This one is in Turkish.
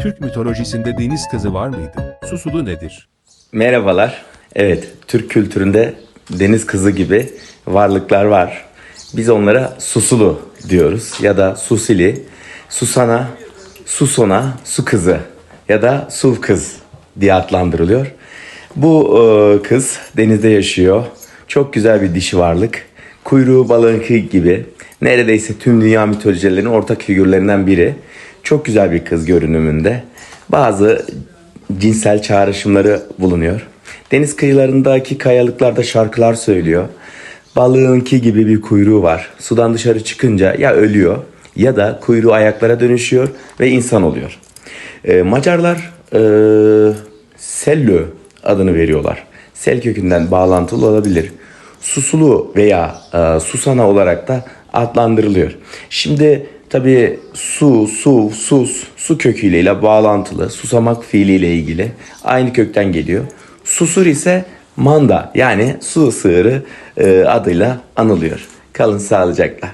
Türk mitolojisinde deniz kızı var mıydı? Susulu nedir? Merhabalar. Evet, Türk kültüründe deniz kızı gibi varlıklar var. Biz onlara susulu diyoruz ya da susili, susana, susona, su kızı ya da su kız diye adlandırılıyor. Bu e, kız denizde yaşıyor. Çok güzel bir dişi varlık. Kuyruğu balığınki gibi. Neredeyse tüm dünya mitolojilerinin ortak figürlerinden biri. Çok güzel bir kız görünümünde. Bazı cinsel çağrışımları bulunuyor. Deniz kıyılarındaki kayalıklarda şarkılar söylüyor. Balığınki gibi bir kuyruğu var. Sudan dışarı çıkınca ya ölüyor ya da kuyruğu ayaklara dönüşüyor ve insan oluyor. Ee, Macarlar e, Sello adını veriyorlar. Sel kökünden bağlantılı olabilir. Susulu veya e, susana olarak da adlandırılıyor. Şimdi tabii su, su, sus, su köküyle ile bağlantılı. Susamak fiiliyle ilgili. Aynı kökten geliyor. Susur ise manda yani su sığırı e, adıyla anılıyor. Kalın sağlıcakla.